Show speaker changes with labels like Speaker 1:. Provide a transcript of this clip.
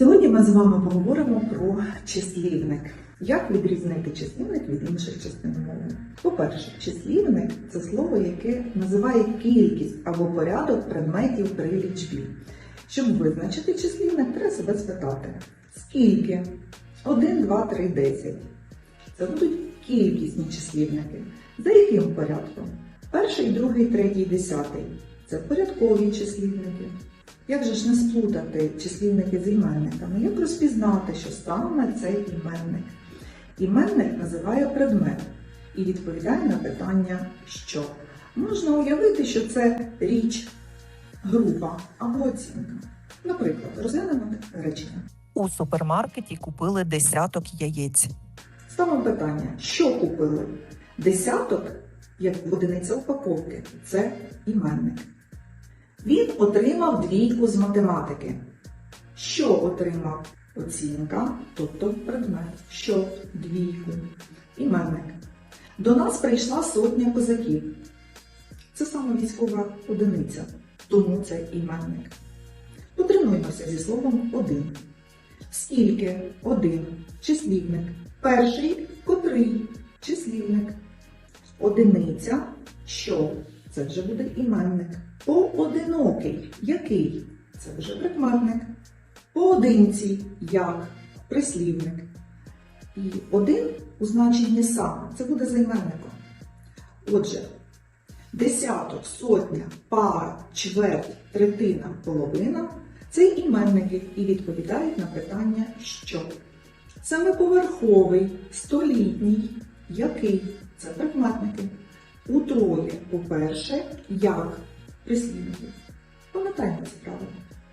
Speaker 1: Сьогодні ми з вами поговоримо про числівник. Як відрізнити числівник від інших частин мови? По-перше, числівник це слово, яке називає кількість або порядок предметів при лічбі. Щоб визначити числівник, треба себе спитати: скільки? 1, 2, 3, 10. Це будуть кількісні числівники. За яким порядком? Перший, другий, третій, десятий. Це порядкові числівники. Як же ж не сплутати числівники з іменниками? Як розпізнати, що саме цей іменник? Іменник називає предмет і відповідає на питання що. Можна уявити, що це річ, група або оцінка. Наприклад, розглянемо речення.
Speaker 2: У супермаркеті купили десяток яєць.
Speaker 1: Ставимо питання, що купили? Десяток, як одиниця упаковки, це іменник. Він отримав двійку з математики. Що отримав? Оцінка, тобто предмет. Що двійку. Іменник. До нас прийшла сотня козаків. Це саме військова одиниця, тому це іменник. Потренуємося зі словом один. Скільки один числівник. Перший котрий числівник. Одиниця що? Це вже буде іменник. Поодинокий який? Це вже прикметник. Поодинці як прислівник. І один у значенні сам це буде займенником. Отже, десяток, сотня, пара, чверть, третина, половина це іменники і відповідають на питання що. Семиповерховий, столітній, який це прикметники. Утроє, по-перше, як прислівники. Пам'ятаємо це правило.